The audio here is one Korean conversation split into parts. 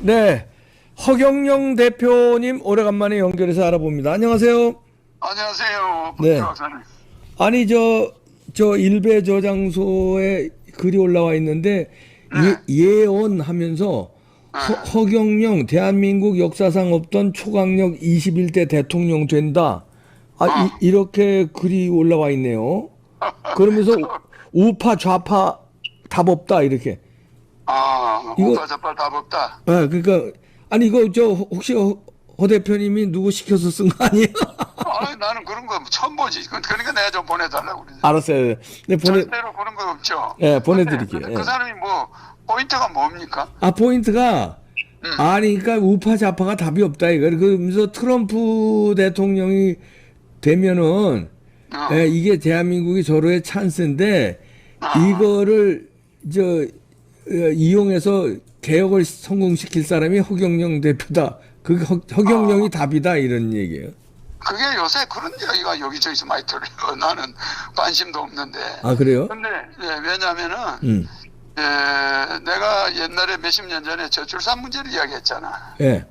네. 허경영 대표님 오래간만에 연결해서 알아봅니다. 안녕하세요. 안녕하세요. 네. 네. 아니 저 저 일베 저장소에 글이 올라와 있는데 예, 예언하면서 허, 허경영 대한민국 역사상 없던 초강력 21대 대통령 된다. 아 이, 이렇게 글이 올라와 있네요. 그러면서 우파 좌파 답 없다 이렇게. 아, 이거- 오빠자빨 답 없다. 아 그러니까 아니 이거 저 혹시 허, 허 대표님이 누구 시켜서 쓴 거 아니에요? 아, 나는 그런 거 처음 보지. 그- 그러니까 내가 좀 보내달라고 그러지. 알았어요. 네 보내. 절대로 그런 거 없죠. 예, 보내드릴게요. 근데 예. 그 사람이 뭐 포인트가 뭡니까? 아 포인트가 음. 아니 그러니까 우파 좌파가 답이 없다 이거 그러면서 트럼프 대통령이 되면은 어. 예, 이게 대한민국이 저로의 찬스인데 아. 이거를 저 어, 이용해서 개혁을 성공시킬 사람이 허경영 대표다. 그 허, 허경영이 아. 답이다 이런 얘기예요. 그게 요새 그런 이야기가 여기저기서 많이 들려요. 나는 관심도 없는데. 아 그래요? 근데 예, 왜냐면은 음. 예, 내가 옛날에 몇십 년 전에 저출산 문제를 이야기했잖아. 예.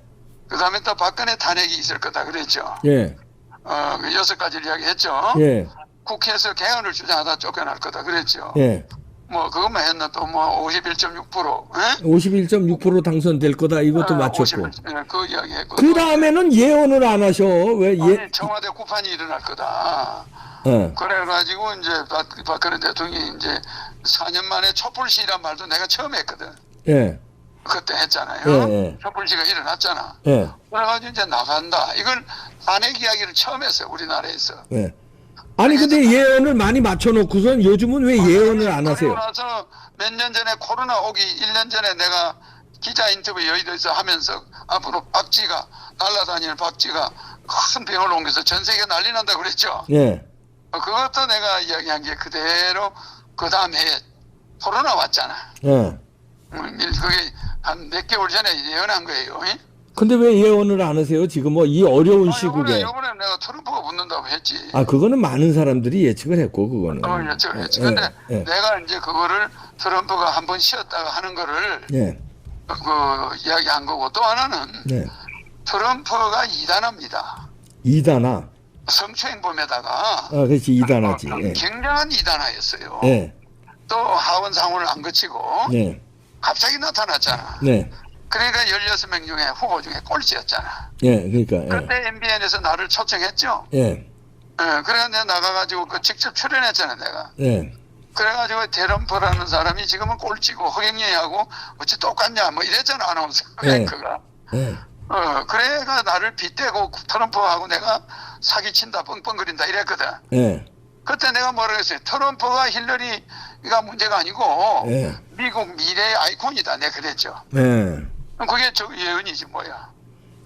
그 다음에 또 박근혜 탄핵이 있을 거다 그랬죠. 예. 어, 그 여섯 가지를 이야기했죠. 예. 국회에서 개헌을 주장하다 쫓겨날 거다 그랬죠. 예. 뭐 그것만 했나 또뭐 51.6%. 예? 51.6% 당선될 거다 이것도 아, 맞췄고. 51, 예, 그 이야기 했고. 그 다음에는 예언을 안 하셔. 왜 예? 아니, 청와대 구판이 일어날 거다. 어. 그래가지고 이제 박, 박근혜 대통령이 이제 4년 만에 촛불 시위란 말도 내가 처음 했거든. 예. 그때 했잖아요. 예, 예. 촛불 시위가 일어났잖아. 예. 그래가지고 이제 나간다. 이걸 탄핵 이야기를 처음 했어요. 우리나라에서. 예. 아니 근데 예언을 많이 맞춰놓고선 요즘은 왜 예언을 안 하세요? 그러고 나서 몇 년 전에 코로나 오기 1년 전에 내가 기자 인터뷰 여의도에서 하면서 앞으로 박쥐가 날아다니는 박쥐가 큰 병을 옮겨서 전 세계 난리 난다 그랬죠. 예. 어, 그것도 내가 이야기한 게 그대로 그 다음 해에 코로나 왔잖아. 예. 음, 일- 그게 한 몇 개월 전에 예언한 거예요. 예? 근데 왜 예언을 안 하세요? 지금 뭐 이 어려운 아, 시국에. 이번에, 이번에 내가 트럼프가 붙는다고 했지. 아 그거는 많은 사람들이 예측을 했고 그거는. 어, 예측을 했지. 예, 근데 예. 내가 이제 그거를 트럼프가 한 번 쉬었다가 하는 거를 예. 그 이야기한 거고 또 하나는 네. 트럼프가 이단합니다. 이단아. 성추행범에다가 아 그렇지 이단하지. 어, 예. 굉장한 이단하였어요. 예. 또 하원 상원을 안 거치고 네. 갑자기 나타났잖아. 네. 그러니까 16명 중에 후보 중에 꼴찌였잖아. 예. 그러니까. 그때 MBN에서 나를 초청했죠. 예. 예. 예, 그래서 내가 나가가지고 그 직접 출연했잖아 내가. 예. 그래가지고 대럼프라는 사람이 지금은 꼴찌고 허경영이하고 어찌 똑같냐 뭐 이랬잖아 아나운서 네. 앵커가. 예. 어, 그래가 나를 빗대고 트럼프하고 내가 사기친다 뻥뻥거린다 이랬거든. 예. 그때 내가 뭐라 그랬어요. 트럼프가 힐러리가 문제가 아니고 예. 미국 미래의 아이콘이다. 내가 그랬죠. 예. 그게 저 예언이지 뭐야.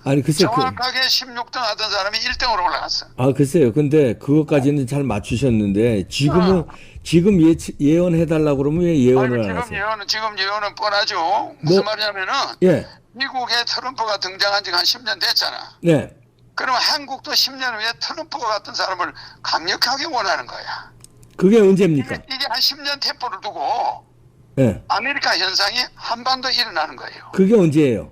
아니 글쎄 그. 정확하게 16등 하던 사람이 1등으로 올라갔어. 아 글쎄요. 근데 그것까지는 잘 맞추셨는데 지금은 어. 지금 예 예언해 달라고 그러면 왜 예언을 아니, 안 지금 하세요? 예언은 지금 예언은 뻔하죠. 무슨 뭐- 말이냐면은 예. 미국에 트럼프가 등장한 지가 한 10년 됐잖아. 네. 그러면 한국도 10년 후에 트럼프와 같은 사람을 강력하게 원하는 거야. 그게 언제입니까? 이게, 이게 한 10년 템포를 두고 예. 아메리카 현상이 한반도 일어나는 거예요. 그게 언제예요?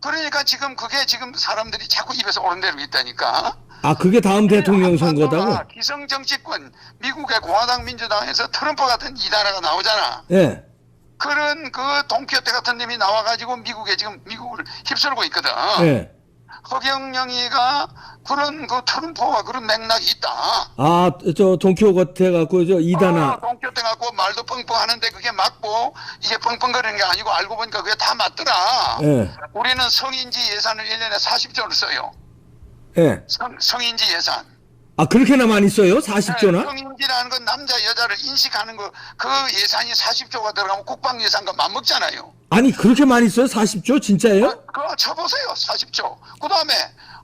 그러니까 지금 그게 지금 사람들이 자꾸 입에서 오른대로 있다니까. 아 그게 다음 대통령 선거다고? 기성 정치권 미국의 공화당 민주당에서 트럼프 같은 이단아가 나오잖아. 예. 그런 그 동키호테 같은 놈이 나와가지고 미국에 지금 미국을 휩쓸고 있거든. 예. 허경영이가 그런 그 트럼프와 그런 맥락이 있다. 아 저 동키호테 갖고 저 이단아. 어, 동키호테 갖고 말도 뻥뻥 하는데 그게 맞고 이게 뻥뻥거리는 게 아니고 알고 보니까 그게 다 맞더라. 예. 우리는 성인지 예산을 1년에 40조를 써요. 예. 성, 성인지 예산. 아 그렇게나 많이 써요? 네, 40조나? 성인지라는 건 남자 여자를 인식하는 거 그 예산이 40조가 들어가면 국방 예산과 맞먹잖아요. 아니 그렇게 많이 써요? 40조 진짜예요? 그거 쳐보세요. 40조. 그 다음에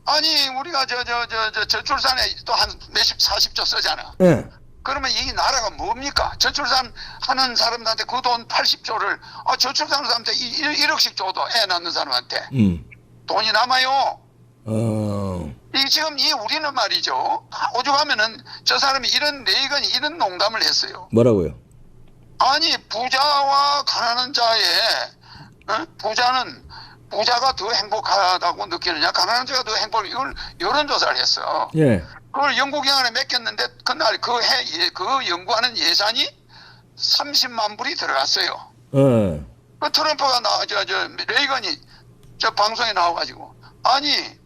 아니 우리가 저 저 저 저 저출산에 또 한 몇십 40조 쓰잖아. 예. 그러면 이 나라가 뭡니까? 저출산 하는 사람들한테 그 돈 80조를 아 저출산하는 사람한테 1, 억씩 줘도 애 낳는 사람한테 음. 돈이 남아요. 어. 이 지금 이 우리는 말이죠. 오죽하면은 저 사람이 이런 레이건이 이런 농담을 했어요. 뭐라고요? 아니 부자와 가난한 자의 어? 부자는 부자가 더 행복하다고 느끼느냐 가난한 자가 더 행복 이걸 여론조사를 했어. 예. 그걸 연구기관에 맡겼는데 그날 그 해 그 연구하는 예산이 30만 불이 들어갔어요. 어. 그 트럼프가 나와 저저 레이건이 저 방송에 나와가지고 아니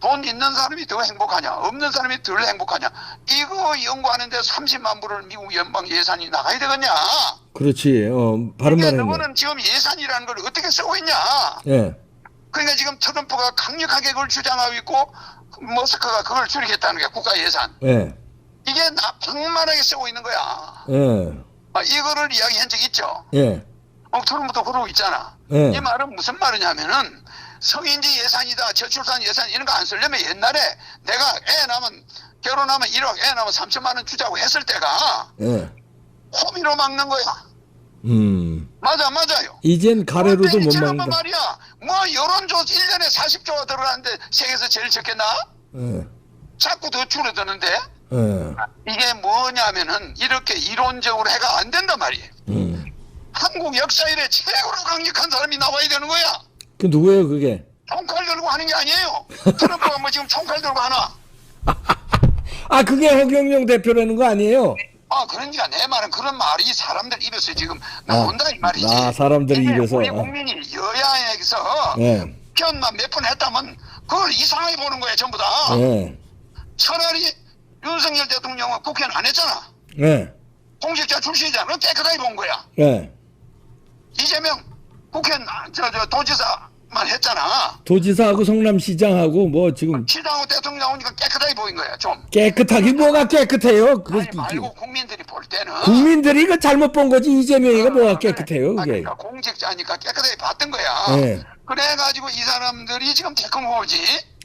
돈 있는 사람이 더 행복하냐 없는 사람이 덜 행복하냐 이거 연구하는데 30만 불을 미국 연방 예산이 나가야 되겠냐 그렇지. 어, 바른 이게 말이네. 너는 지금 예산이라는 걸 어떻게 쓰고 있냐 예. 그러니까 지금 트럼프가 강력하게 그걸 주장하고 있고 머스크가 그걸 줄이겠다는 게 국가 예산 예. 이게 나 방만하게 쓰고 있는 거야 예. 아, 이거를 이야기한 적 있죠 예. 어, 트럼프도 그러고 있잖아 예. 이 말은 무슨 말이냐면은 성인지 예산이다 저출산 예산 이런 거 안 쓰려면 옛날에 내가 애 낳으면 결혼하면 1억 애 낳으면 3천만 원 주자고 했을 때가 예. 호미로 막는 거야 음. 맞아 맞아요 이젠 가래로도 못 막는다. 말이야 뭐 여론조 1년에 40조가 들어가는데 세계에서 제일 적겠나 예. 자꾸 더 줄어드는데 예. 이게 뭐냐면은 이렇게 이론적으로 해가 안 된단 말이에요 음. 한국 역사 이래 최고로 강력한 사람이 나와야 되는 거야 그 누구예요, 그게? 총칼 들고 하는 게 아니에요 트럼프가 뭐 지금 총칼 들고 하나 아, 그게 허경영 대표라는 거 아니에요? 아, 그러니까 내 말은 그런 말이 사람들 입에서 지금 나온다 이 말이지. 아, 사람들 이게 입에서. 우리 어. 국민이 여야에서 예. 편만 몇 번 했다면 그걸 이상하게 보는 거야 전부 다. 예. 차라리 윤석열 대통령은 국회는 안 했잖아. 예. 공직자 출신이잖아. 깨끗하게 본 거야. 예. 이재명 국회는 저, 저 도지사 만 했잖아. 도지사하고 성남시장하고 뭐 지금 시장하고 대통령 나오니까 깨끗하게 보인 거야 좀. 깨끗하기 뭐가 깨끗해요? 그, 아니 말고 국민들이 볼 때는. 국민들이 그 잘못 본 거지 이재명이가 뭐가 깨끗해요, 아, 그게? 그러니까 공직자니까 깨끗하게 봤던 거야. 예. 그래가지고 이 사람들이 지금 대권 후보지.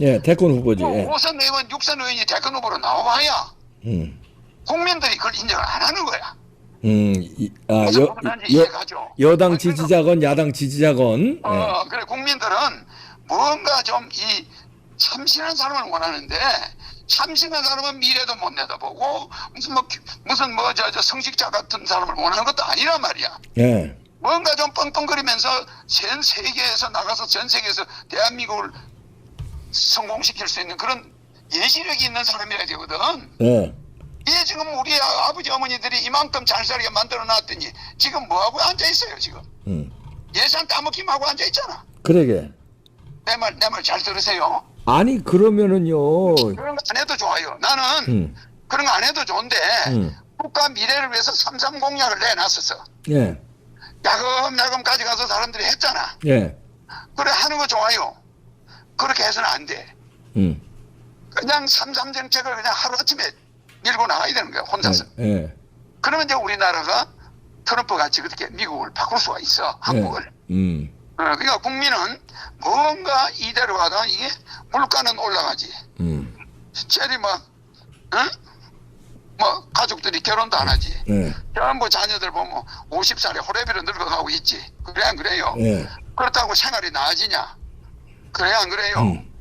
예, 대권 후보지. 뭐 예. 5선 의원, 6선 의원이 대권 후보로 나와봐야 음. 국민들이 그걸 인정을 안 하는 거야. 음. 이, 아, 여, 여. 여당 그러니까, 지지자건 야당 지지자건. 예. 어, 그래 국민들은 뭔가 좀 이 참신한 사람을 원하는데 참신한 사람은 미래도 못 내다보고 무슨 뭐 무슨 뭐저 저 성직자 같은 사람을 원하는 것도 아니란 말이야. 예. 뭔가 좀 뻥뻥거리면서 전 세계에서 나가서 전 세계에서 대한민국을 성공시킬 수 있는 그런 예지력이 있는 사람이라 되거든. 예. 이게 지금 우리 아버지 어머니들이 이만큼 잘 살게 만들어 놨더니 지금 뭐하고 앉아 있어요 지금 음. 예산 따먹기만 하고 앉아 있잖아 그러게. 내 말 내 말 잘 들으세요 아니 그러면은요. 그런 거 안 해도 좋아요 나는 음. 그런 거 안 해도 좋은데 음. 국가 미래를 위해서 삼삼 공약을 내놨었어 예. 야금야금 가져가서 사람들이 했잖아 예. 그래 하는 거 좋아요 그렇게 해서는 안돼 음. 그냥 삼삼 정책을 그냥 하루아침에 밀고 나가야 되는 거야 혼자서 예. 그러면 이제 우리나라가 트럼프 같이 그렇게 미국을 바꿀 수가 있어 한국을 예. 음. 어, 그러니까 국민은 뭔가 이대로 가다 이게 물가는 올라가지. 음. 젤이 막, 응? 뭐, 가족들이 결혼도 안 하지. 예. 전부 자녀들 보면 50살에 호래비로 늙어가고 있지. 그래, 안 그래요? 예. 그렇다고 생활이 나아지냐? 그래, 안 그래요? 음.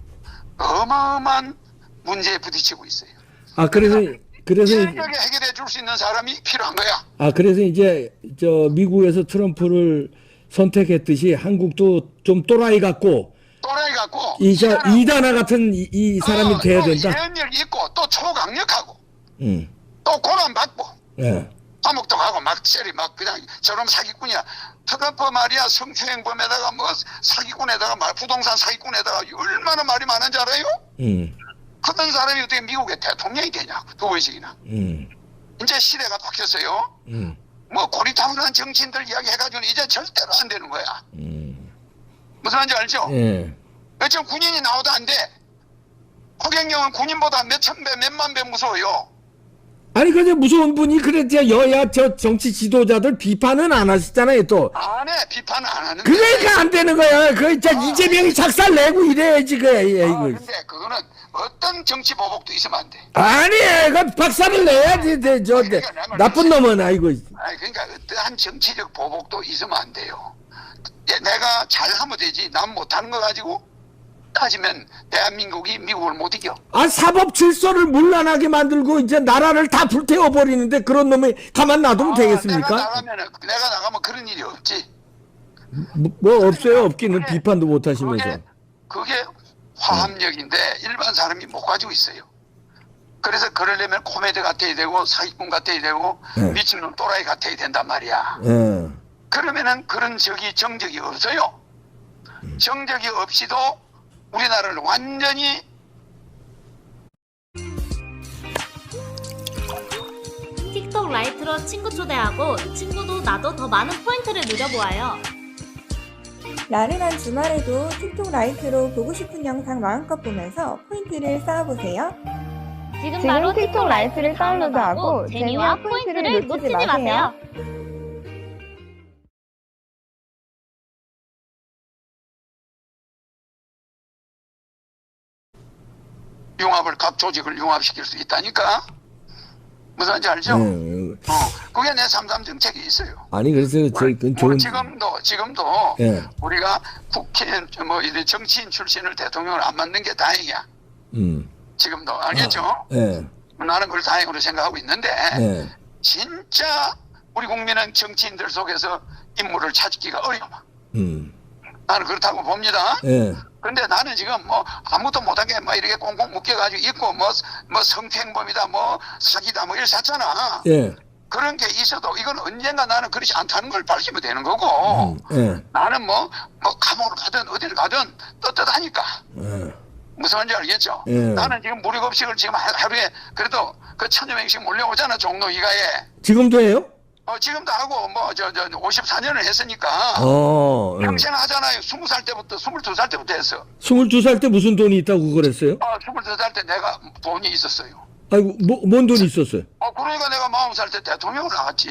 어마어마한 문제에 부딪히고 있어요. 아 그래서 그래서 일격에 해결해 줄 수 있는 사람이 필요한 거야. 아 그래서 이제 저 미국에서 트럼프를 선택했듯이 한국도 좀 또라이 같고 또라이 갖고. 이자 이다나 같은 이, 이 사람이 어, 돼야 또 된다. 예언력 있고, 또 초강력하고, 음. 또 고난 받고. 예. 감옥도 가고 막 셀이 막 그냥 저런 사기꾼이야. 트럼프 말이야 성추행범에다가 뭐 사기꾼에다가 말 부동산 사기꾼에다가 얼마나 말이 많은지 알아요? 음. 그런 사람이 어떻게 미국의 대통령이 되냐 두 번씩이나. 음. 이제 시대가 바뀌었어요. 음. 뭐 고리타분한 정치인들 이야기 해가지고는 이제 절대로 안 되는 거야. 음. 무슨 말인지 알죠? 예. 지금 군인이 나와도 안 돼. 허경영은 군인보다 몇천 배, 몇만 배 무서워요. 아니 근데 무서운 분이 그랬지 여야 저 정치 지도자들 비판은 안 하시잖아요 또. 안 해. 비판은 안 하는데. 그러니까 안 되는 거야. 그 저 이재명이 작살 내고 이래야지 그 아, 이거. 근데 그거는 어떤 정치 보복도 있으면 안 돼. 아니, 그 박살을 내야지. 내, 저, 내, 나쁜 놈은 아이고. 아니 그러니까 어떠한 정치적 보복도 있으면 안 돼요. 예, 내가 잘하면 되지. 난 못하는 거 가지고 따지면 대한민국이 미국을 못 이겨. 아 사법 질서를 문란하게 만들고 이제 나라를 다 불태워 버리는데 그런 놈이 가만 놔두면 아, 내가 되겠습니까? 나가면 내가 나가면 그런 일이 없지. 뭐, 뭐 없어요 없기는 비판도 못 하시면서 그게, 그게 화합력인데 일반 사람이 못 가지고 있어요. 그래서 그러려면 코미디 같아야 되고 사기꾼 같아야 되고 네. 미친놈 또라이 같아야 된단 말이야. 예. 그러면은 그런 적이 정적이 없어요. 정적이 없이도 우리나라를 완전히 틱톡 라이트로 친구 초대하고 친구도 나도 더 많은 포인트를 누려보아요. 나른한 주말에도 틱톡 라이트로 보고 싶은 영상 마음껏 보면서 포인트를 쌓아보세요. 지금, 지금 바로 틱톡 라이트를 다운로드하고 재미와 포인트를 놓치지 마세요. 융합을 각 조직을 융합시킬 수 있다니까. 무슨 말인지 알죠? 예. 어, 그게 내 삼삼 정책이 있어요. 아니 그래서 저희 그 우리 좋은 지금도 지금도 예. 우리가 국회의원 뭐 이런 정치인 출신을 대통령을 안 만든 게 다행이야. 음. 지금도 알겠죠? 예. 나는 그걸 다행으로 생각하고 있는데 예. 진짜 우리 국민은 정치인들 속에서 인물을 찾기가 어려워. 음. 나는 그렇다고 봅니다. 예. 근데 나는 지금 뭐 아무도 못한 게막 이렇게 꽁꽁 묶여가지고 있고 뭐, 뭐 성폭행범이다 뭐 사기다 뭐 이렇게 샀잖아. 예. 그런 게 있어도 이건 언젠가 나는 그렇지 않다는 걸 밝히면 되는 거고 음. 예. 나는 뭐, 뭐 감옥을 가든 어디를 가든 떳떳하니까. 예. 무슨 말인지 알겠죠? 예. 나는 지금 무료급식을 지금 하- 하루에 그래도 그 천여 명씩 몰려오잖아 종로 이가에. 지금도 해요? 어, 지금도 하고 뭐 저 저 54년을 했으니까 어. 예. 평생 하잖아요. 20살 때부터 22살 때부터 했어. 22살 때 무슨 돈이 있다고 그걸 했어요? 어, 22살 때 내가 돈이 있었어요. 아이고 뭐, 뭔 돈이 있었어요? 어, 그러니까 내가 40살 때 대통령을 나갔지.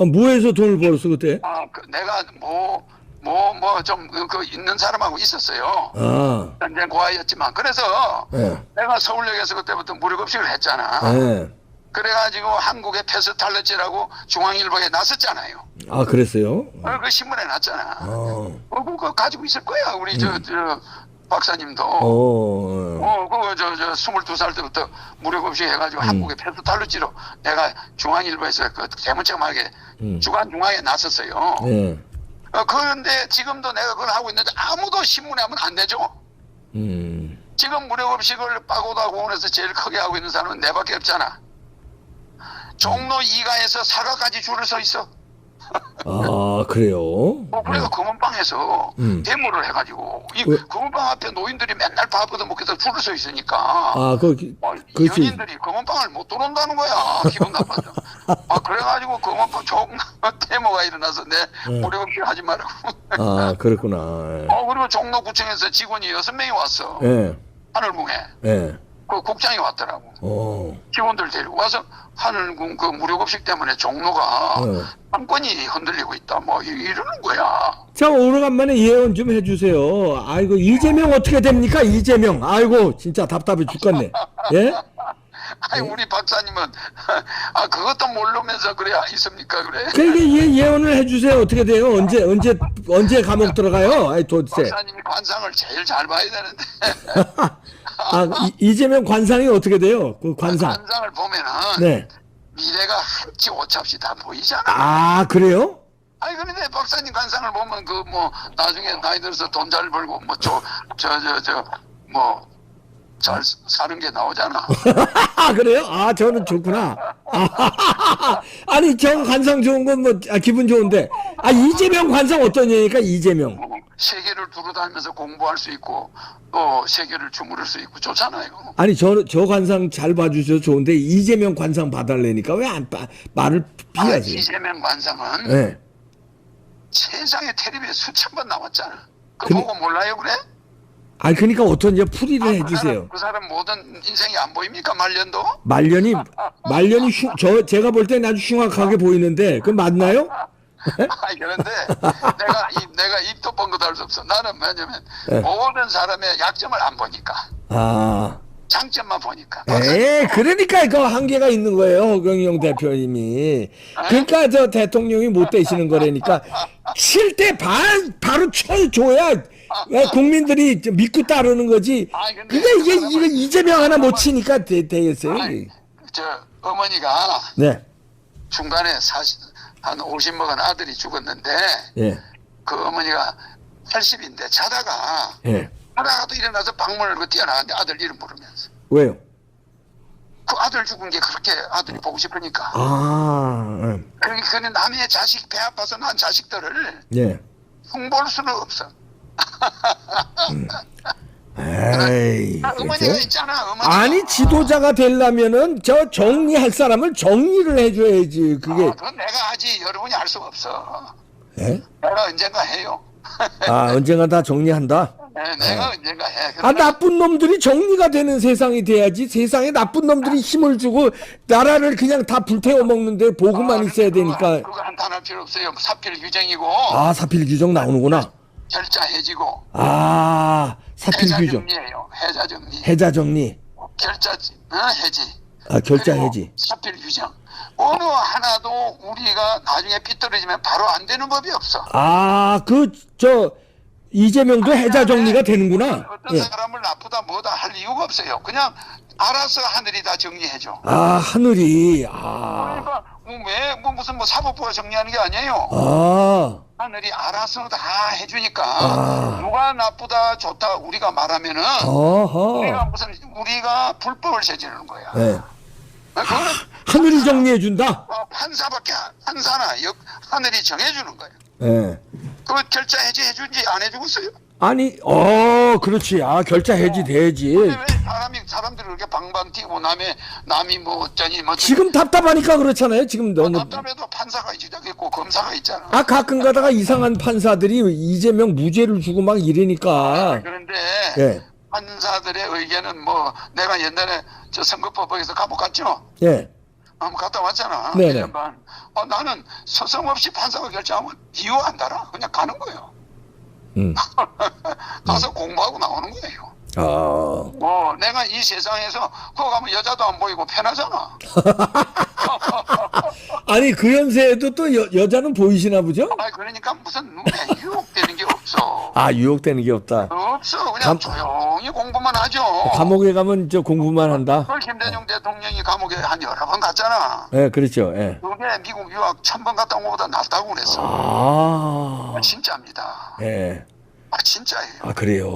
아, 뭐해서 돈을 벌었어 그때? 아, 그 내가 뭐, 뭐, 뭐, 좀, 그, 그 있는 사람하고 있었어요. 아. 전쟁 고아였지만. 그래서 예. 내가 서울역에서 그때부터 무료급식을 했잖아. 예. 그래가지고 한국의 패스탈러지라고 중앙일보에 났었잖아요. 아 그랬어요? 어, 그 신문에 났잖아. 어. 어, 그거 가지고 있을 거야. 우리 저, 저, 박사님도. 음. 어. 어, 그거 저, 저, 22살 때부터 무료급식 해가지고 음. 한국의 패스탈러지로 내가 중앙일보에서 그 대문짝하게 음. 주간 중앙에 났었어요. 예. 어, 그런데 지금도 내가 그걸 하고 있는데 아무도 신문에 하면 안 되죠. 음. 지금 무료급식을 빠고다 공원에서 제일 크게 하고 있는 사람은 내밖에 없잖아. 종로 2가에서 사과까지 줄을 서 있어. 아 그래요? 어, 그래서 금은방에서 음. 데모를 해가지고 이 왜? 금은방 앞에 노인들이 맨날 밥 얻어먹겠다 줄을 서 있으니까 아 그. 어, 그렇지. 연인들이 금은방을 못 들어온다는 거야 기분 나빠서 아 그래가지고 금은방 종 데모가 일어나서 내 음. 무료급식 하지 말라고 아 그렇구나. 어 그리고 종로구청에서 직원이 여섯 명이 왔어 예. 하늘궁에 예. 그 국장이 왔더라고 어. 직원들 데리고 와서 하늘궁 그 무료급식 때문에 종로가 어. 상권이 흔들리고 있다 뭐 이- 이러는 거야 자 오래간만에 예언 좀 해주세요. 아이고 이재명 어떻게 됩니까? 이재명. 아이고 진짜 답답해 죽겠네. 예? 아니 우리 박사님은 아 그것도 모르면서 그래야 있습니까 그래 그러니까 예, 예언을 해주세요. 어떻게 돼요? 언제 언제 언제 감옥 들어가요? 아이 도대체. 박사님이 관상을 제일 잘 봐야 되는데 아 이, 이재명 관상이 어떻게 돼요? 그 관상. 관상을 보면은 네. 미래가 한치 오차없이 다 보이잖아 아 그래요? 아니 그런데 박사님 관상을 보면 그 뭐 나중에 나이 들어서 돈 잘 벌고 뭐 저 저 저 저뭐 잘 사는 게 나오잖아 아 그래요? 아 저는 좋구나. 아, 아니 정 관상 좋은 건뭐 기분 좋은데 아 이재명 관상 어떤 얘기니까 이재명. 어, 세계를 두루다니면서 공부할 수 있고 또 세계를 주무를 수 있고 좋잖아요 아니 저 저 관상 잘 봐주셔서 좋은데 이재명 관상 봐달래니까 왜 안 말을 아, 피하지? 이재명 관상은 네. 세상에 텔레비에 수천 번 나왔잖아 그 근데- 보고 몰라요 그래? 아니 그러니까 어떤 이제 풀이를 아, 해주세요. 그 사람, 그 사람 모든 인생이 안 보입니까 말년도? 말년이 말년이 흉, 저 제가 볼 땐 아주 흉악하게 보이는데 그 맞나요? 아 그런데 내가 입 내가 입도 뻥긋 할수 없어. 나는 뭐냐면 네. 모든 사람의 약점을 안 보니까 아, 장점만 보니까. 에 그러니까 그 한계가 있는 거예요 허경영 대표님이. 그러니까 저 대통령이 못 되시는 거라니까 칠 때 바로 쳐줘야 왜 국민들이 저 믿고 따르는 거지. 아니, 근데 그러니까 이게 이거 이재명 하나 못 치니까 되, 되겠어요. 아니, 저 어머니가 네, 중간에 사실 한 50 먹은 아들이 죽었는데 예, 그 어머니가 80인데 자다가 예. 자다가도 일어나서 방문을 열고 뛰어나갔는데 아들 이름 부르면서 왜요? 그 아들 죽은 게 그렇게 아들이 보고 싶으니까 아, 음. 그러니까 그는 남의 자식 배 아파서 난 자식들을 예. 흉볼 수는 없어 에이. 아, 어머니가 그죠? 있잖아 아니 지도자가 되려면은 저 정리할 사람을 정리를 해줘야지 그게. 아, 그건 내가 하지. 여러분이 할 수가 없어. 예? 내가 언젠가 해요. 아 언젠가 다 정리한다? 네, 내가 언젠가 해. 아 그러나 나쁜 놈들이 정리가 되는 세상이 돼야지. 세상에 나쁜 놈들이 힘을 주고 나라를 그냥 다 불태워 먹는데 보고만 아, 있어야 그거 되니까. 한- 그거 한탄할 필요 없어요. 사필 규정이고. 아 사필 규정 나오는구나 결자 해지고 아 사필 해자 규정 정리예요. 해자 정리. 해자 정리. 결자 어, 해지. 아 결자 그리고 해지. 사필 규정 어느 하나도 우리가 나중에 삐뚤어지면 바로 안 되는 법이 없어. 아 그 저 이재명도 해자 정리가 되는구나. 어떤 예. 사람을 나쁘다 뭐다 할 이유가 없어요. 그냥 알아서 하늘이 다 정리해줘 아 하늘이 아, 그러니까 뭐왜 뭐 무슨 뭐 사법부가 정리하는 게 아니에요 아 하늘이 알아서 다 해주니까 아. 누가 나쁘다 좋다 우리가 말하면은 어허 우리가 무슨 우리가 불법을 저지르는 거야. 예. 그거는 하늘이 정리해 준다 어, 판사밖에 안- 판사나 역, 하늘이 정해주는 거예요. 예. 그 결자 해지 해준지 안 해주고 있어요. 아니 어 그렇지 아 결자 해지 돼야지 근데 왜 사람이 사람들이 그렇게 방방 뛰고 남의 남이 뭐 어쩌니 뭐 지금 답답하니까 그렇잖아요 지금 너무 답답해도 판사가 있고 검사가 있잖아. 아 가끔 가다가 이상한 판사들이 이재명 무죄를 주고 막 이러니까 그런데 예. 판사들의 의견은 뭐 내가 옛날에 저 선거법에서 감옥 갔죠. 예. 한번 갔다 왔잖아. 네네. 1년 반. 어, 나는 서성 없이 판사가 결정하면 이유 안 달아. 그냥 가는 거예요. 음. 가서 공부하고 나오는 거예요. 아. 뭐 내가 이 세상에서 그거 가면 여자도 안 보이고 편하잖아. 아니 그 연세에도 또 여, 여자는 보이시나 보죠? 아 그러니까 무슨 눈에 없어. 아 유혹되는 게 없다. 없어. 그냥 감- 조용히 공부만 하죠. 감옥에 가면 저 공부만 한다. 그걸 김대중 대통령이 감옥에 한 여러 번 갔잖아. 예, 그렇죠. 예. 그게 미국 유학 천 번 갔다 온 것보다 낫다고 그랬어. 아. 진짜입니다. 예. 아 진짜예요. 아 그래요?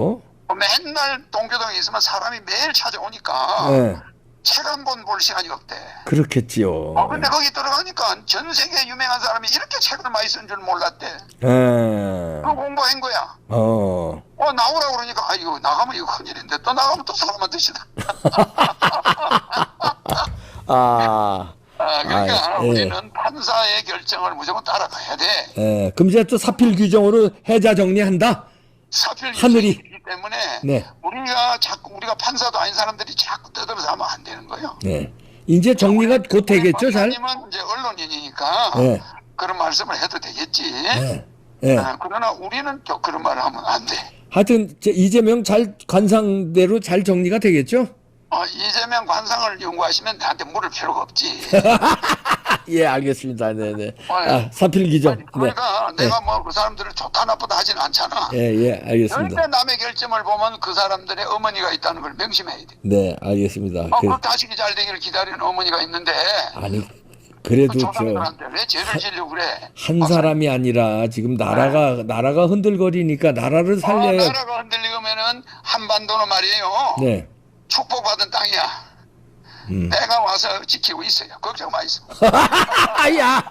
뭐 맨날 동교동에 있으면 사람이 매일 찾아오니까 예. 책한번볼 시간이 없대. 그렇겠지요. 어, 근데 거기 들어가니까 전 세계 유명한 사람이 이렇게 책을 많이 쓴 줄 몰랐대. 예. 그 공부한 거야. 어. 어, 나오라 그러니까, 아, 이거 나가면 이거 큰일인데, 또 나가면 또 사람한테 시다. 아. 아, 그러니까 아, 예. 우리는 판사의 결정을 무조건 따라가야 돼. 예. 그럼 이제 또 사필 규정으로 해자 정리한다. 사필 하늘이. 때문에 네. 우리가 자꾸 우리가 판사도 아닌 사람들이 자꾸 떠들어서 하면 안 되는 거예요. 네. 이제 정리가 곧 되겠죠, 잘? 박사님은 이제 언론인이니까 네. 그런 말씀을 해도 되겠지. 예. 예. 아, 그러나 우리는 또 그런 말을 하면 안 돼. 하여튼 이재명 잘 관상대로 잘 정리가 되겠죠? 어, 이재명 관상을 연구하시면 나한테 물을 필요가 없지. 예, 알겠습니다. 네, 네. 어, 아, 사필. 네. 그러니까 내가 뭐 그 사람들을 좋다 나쁘다 하진 않잖아. 예, 예, 알겠습니다. 절대 남의 결점을 보면 그 사람들의 어머니가 있다는 걸 명심해야 돼. 네, 알겠습니다. 어, 그, 그 자식이 잘 되기를 기다리는 어머니가 있는데 아니 그 그래도 저 조상들한테 왜 죄를 지려고 그래? 한 사람이 아니라 지금 나라가 나라가 흔들거리니까 나라를 어, 살려야 나라가 흔들리면은 한반도는 말이에요. 네. 축복받은 땅이야. 음. 내가 와서 지키고 있어요. 걱정 마이소. 야.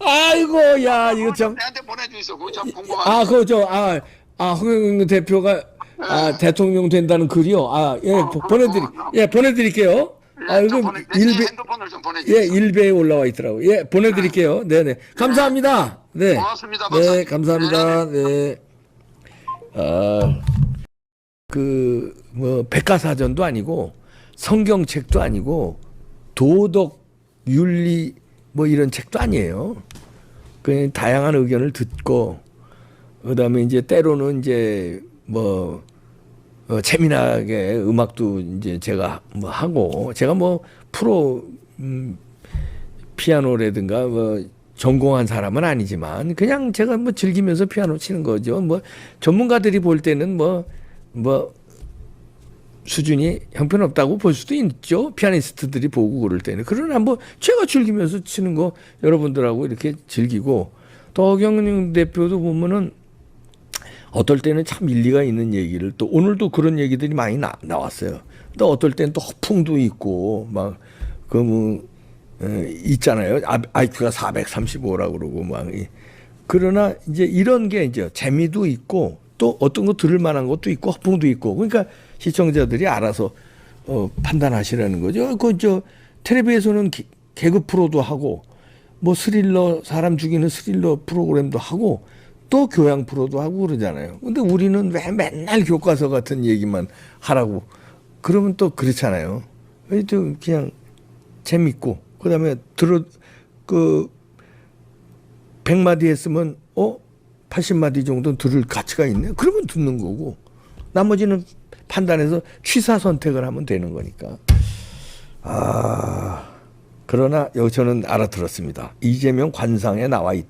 아이고 야 이거 참 내한테 보내주이소. 그거 좀 궁금하네. 아, 그거 저, 아, 아, 홍영경 대표가, 아, 대통령 된다는 글이요. 아, 예, 어, 보-. 보내드리, 예, 보내드릴게요. 아, 예, 이거 좀 보내, 내 일배, 핸드폰을 좀 예, 보내주세요. 일배에 올라와 있더라고. 예, 보내드릴게요. 네네. 감사합니다. 네. 고맙습니다, 네, 박사님. 감사합니다. 네. 아, 그, 뭐, 백과사전도 아니고, 성경책도 아니고, 도덕, 윤리, 뭐 이런 책도 아니에요. 그냥 다양한 의견을 듣고, 그 다음에 이제 때로는 이제 뭐, 어, 재미나게 음악도 이제 제가 뭐 하고, 제가 뭐 프로, 음, 피아노라든가 뭐 전공한 사람은 아니지만 그냥 제가 뭐 즐기면서 피아노 치는 거죠. 뭐 전문가들이 볼 때는 뭐뭐 수준이 형편없다고 볼 수도 있죠. 피아니스트들이 보고 그럴 때는. 그러나 뭐 제가 즐기면서 치는 거 여러분들하고 이렇게 즐기고 또 허경영 대표도 보면은 어떨 때는 참 일리가 있는 얘기를 또 오늘도 그런 얘기들이 많이 나, 나왔어요. 또 어떨 때는 또 허풍도 있고 막 그뭐 있잖아요. 아- IQ가 435라고 그러고 막 이- 그러나 이제 이런 게 이제 재미도 있고 또 어떤 거 들을 만한 것도 있고 허풍도 있고 그러니까 시청자들이 알아서 어, 판단하시라는 거죠. 그저 텔레비에서는 기- 개그 프로도 하고 뭐 스릴러 사람 죽이는 스릴러 프로그램도 하고 또 교양 프로도 하고 그러잖아요. 근데 우리는 왜 맨날 교과서 같은 얘기만 하라고 그러면 또 그렇잖아요. 좀 그냥 재밌고 그다음에 들어 그 100마디 했으면 어 80마디 정도 들을 가치가 있네. 그러면 듣는 거고 나머지는 판단해서 취사 선택을 하면 되는 거니까. 아 그러나 여기 저는 알아들었습니다. 이재명 관상에 나와 있다.